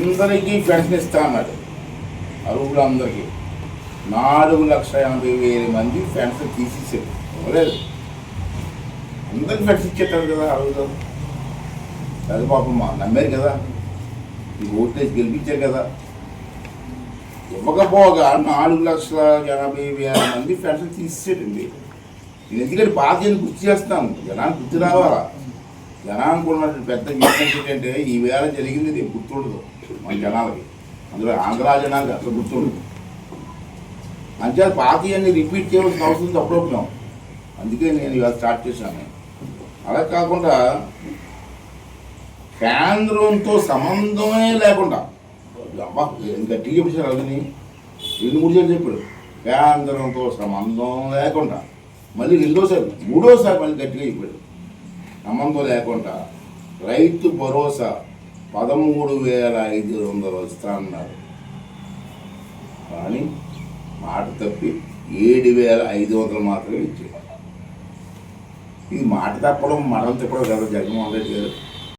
అందరికీ పెన్షన్ ఇస్తా అన్నాడు అరువులందరికీ. నాలుగు లక్షల ఎనభై వేల మంది పెన్షన్ తీసేసారు ఇవ్వలేదు అందరికి పెన్షన్ ఇచ్చేటారు కదా అరువులు. అది పాపం మా నమ్మారు కదా. ఈ ఓటేసి గెలిపించారు కదా. ఇవ్వకపోగా నాలుగు లక్షల ఎనభై వేల మంది పెన్షన్ తీసేసారండి నేను ఎందుకంటే బాధ్యత గుర్తు చేస్తాను. జనానికి గుర్తు రావాలా? జనానికి ఉన్నటువంటి పెద్ద వీక్నెస్ ఏంటంటే ఈ వేళ జరిగింది రేపు గుర్తుండదు మన జనాలకి. అందులో ఆంధ్ర జనాలకి అసలు గుర్తుండదు. అంచేత పాత అన్ని రిపీట్ చేయవలసిన అవసరం అప్పుడప్పుడు అందుకే నేను ఇవాళ స్టార్ట్ చేశాను అలా కాకుండా కేంద్రంతో సంబంధమే లేకుండా గట్టిగా చెప్పేశారు అదని రెండు మూడు సార్లు చెప్పాడు? కేంద్రంతో సంబంధం లేకుండా. మళ్ళీ రెండోసారి మూడోసారి మళ్ళీ గట్టిగా చెప్పాడు. నమ్మకం లేకుండా రైతు భరోసా పదమూడు వేల ఐదు వందలు వస్తా అన్నారు. కానీ మాట తప్పి ఏడు వేల ఐదు వందలు మాత్రమే ఇచ్చారు. ఇది మాట తప్పడం మడం తిప్పడం కదా జగన్మోహన్ రెడ్డి గారు.